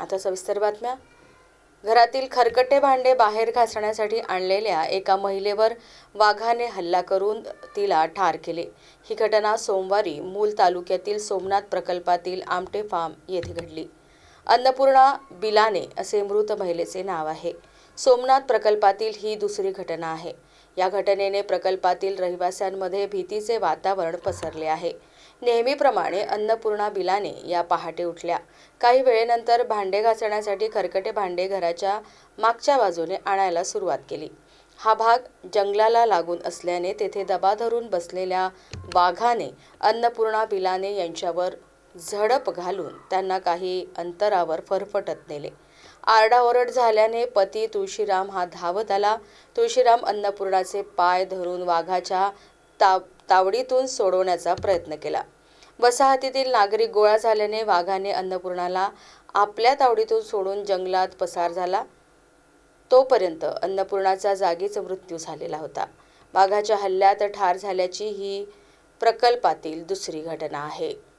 आता सविस्तर बातम्या. घरातील खरकटे भांडे बाहेर घासण्यासाठी आणलेल्या एका महिलेवर वाघाने हल्ला करून तिला ठार केले. ही घटना सोमवारी मूल तालुक्यातील सोमनाथ प्रकल्पातील आमटे फार्म येथे घडली. अन्नपूर्णा बिलाने असे मृत महिलेचे नाव आहे. सोमनाथ प्रकल्पातील ही दुसरी घटना आहे. या घटनेने प्रकल्पातील रहिवाशांमध्ये भीतीचे वातावरण पसरले आहे. नेहमीप्रमाणे अन्नपूर्णा बिलाने या पहाटे उठल्या. काही वेळेनंतर भांडे घासण्यासाठी खरकटे भांडे घराच्या मागच्या बाजूने आणायला सुरुवात केली. हा भाग जंगलाला लागून असल्याने तेथे दबा धरून बसलेल्या वाघाने अन्नपूर्णा बिलाने यांच्यावर झडप घालून त्यांना काही अंतरावर फरफटत नेले. आरडाओरड झाल्याने पती तुळशीराम हा धावत आला. तुळशीराम अन्नपूर्णाचे पाय धरून वाघाच्या ताव तावडीतून सोडवण्याचा प्रयत्न केला. वसाहतीतील नागरिक गोळा झाल्याने वाघाने अन्नपूर्णाला आपल्या तावडीतून सोडून जंगलात पसार झाला. तोपर्यंत अन्नपूर्णाचा जागीच मृत्यू झालेला होता. वाघाच्या हल्ल्यात ठार झाल्याची ही प्रकल्पातील दुसरी घटना आहे.